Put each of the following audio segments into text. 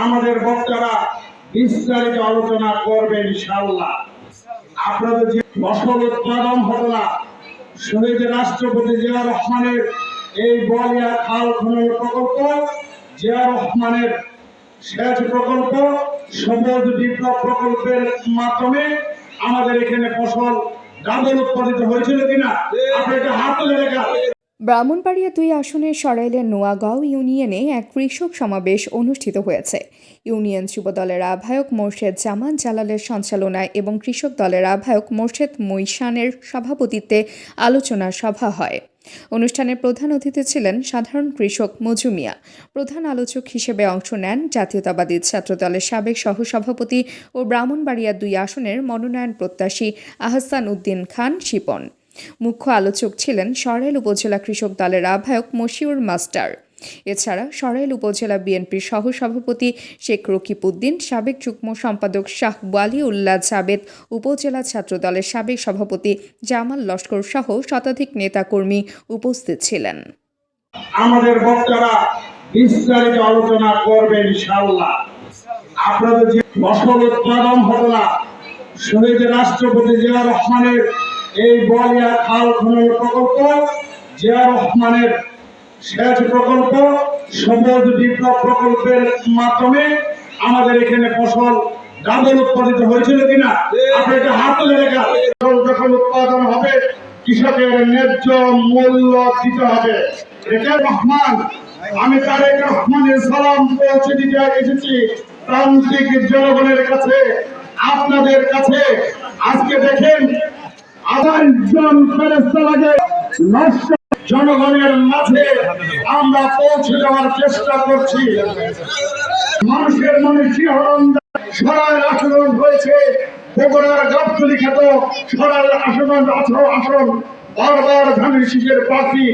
আমাদের বক্তারা বিস্তারিত আলোচনা করবে ইনশাআল্লাহ। আপনাদের যে ফসল উৎপাদন হতো না, শহীদ রাষ্ট্রপতি জিয়া রহমানের এই বলিয়া খাল খনন প্রকল্প, জিয়া রহমানের সেচ প্রকল্প, সবুজ বিপ্লব প্রকল্পের মাধ্যমে আমাদের এখানে ফসল ডাবল উৎপাদিত হয়েছিল কিনা, আপনি একটা হাত তুলে রেখা ব্রাহ্মণবাড়িয়া দুই আসনের সরাইলের নোয়াগাঁও ইউনিয়নে এক কৃষক সমাবেশ অনুষ্ঠিত হয়েছে। ইউনিয়ন যুব দলের আহ্বায়ক মোর্শেদ জামান জালালের সঞ্চালনায় এবং কৃষক দলের আহ্বায়ক মোর্শেদ মৈশানের সভাপতিত্বে আলোচনা সভা হয়। অনুষ্ঠানের প্রধান অতিথি ছিলেন সাধারণ কৃষক মজুমিয়া প্রধান আলোচক হিসেবে অংশ নেন জাতীয়তাবাদী ছাত্রদলের সাবেক সহসভাপতি ও ব্রাহ্মণবাড়িয়া দুই আসনের মনোনয়ন প্রত্যাশী আহসান উদ্দিন খান শিপন। মুখ্য আলোচক ছিলেন সরাইল উপজেলা কৃষক দলের আহ্বায়ক মশিউর মাস্টার। এছাড়া সরাইল উপজেলা বিএনপির সহসভাপতি শেখ রকিবউদ্দিন, সাবেক যুগ্ম সম্পাদক শাহ ওয়ালিউল্লাহ জাবেদ, উপজেলা ছাত্রদলের সাবেক সভাপতি জামাল লস্কর সহ শতাধিক নেতাকর্মী উপস্থিত ছিলেন। আমাদের বক্তারা বিস্তারিত আলোচনা করবে ইনশাআল্লাহ। আপনাদের যে ফসল উৎপাদন হতো না শহীদ রাষ্ট্রপতি জিয়া রহমানের এই বলিয়া খাল খনন প্রকল্প, জিয়া রহমানের সেচ প্রকল্প, সবুজ বিপ্লব প্রকল্পের মাধ্যমে আমাদের এখানে ফসল ডাবল উৎপাদিত হয়েছিল কিনা, আপনি হাত তুলে রেখা যখন উৎপাদন হবে, কৃষকের ন্যায্য মূল্য দিতে হবে। এটা রহমান, আমি তারেক রহমানের সালাম পৌঁছে দিতে এসেছি প্রান্তিক জনগণের কাছে, আপনাদের কাছে। আজকে দেখেন আড়াই জন ফেরেস্তা লাগে জনগণের মাঝে আমরা পৌঁছে যাওয়ার চেষ্টা করছি। মানুষের মনে শিহরণ সরাই আচরণ হয়েছে। বগুড়ার গাবতলি খ্যাত সরাই আসন আসন বারবার ধানের শীষের প্রার্থী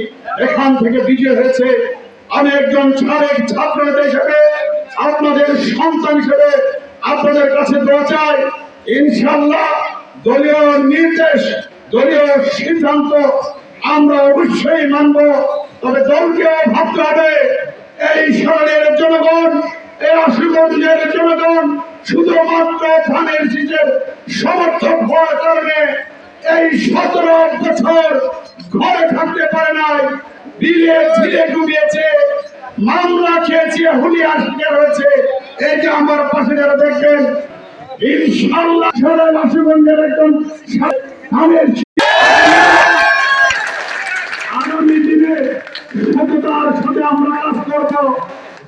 এখান থেকে বিজয় হয়েছে। আমি একজন সাবেক ছাত্র হিসেবে, আপনাদের সন্তান হিসেবে আপনাদের কাছে দোয়া চাই। ইনশাল্লাহ দলীয় নির্দেশ দলীয় সিদ্ধান্ত আমরা অবশ্যই মানব, তবে দলকেও ভাবতে হবে, এই শহরের জনগণ, এই আশুগঞ্জের জনগণ শুধুমাত্র ধানের শীষের সমর্থক হওয়ার কারণে এই সতেরো বছর ঘরে থাকতে পারে নাই, বিলে ঝিলে ডুবিয়েছে, মামলা খেয়েছে, হুলিয়া শিকার হয়েছে। এই যে আমার পাশে যারা দেখবেন ইনশাল্লাহ সারা আশুগঞ্জের একজন ধানের আগামী দিনে সততার সাথে আমরা কাজ করব।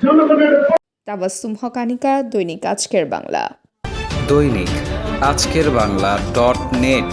জনগণের তাবাসুম হকানিকা দৈনিক আজকের বাংলা। দৈনিক আজকের বাংলা ডট নেট।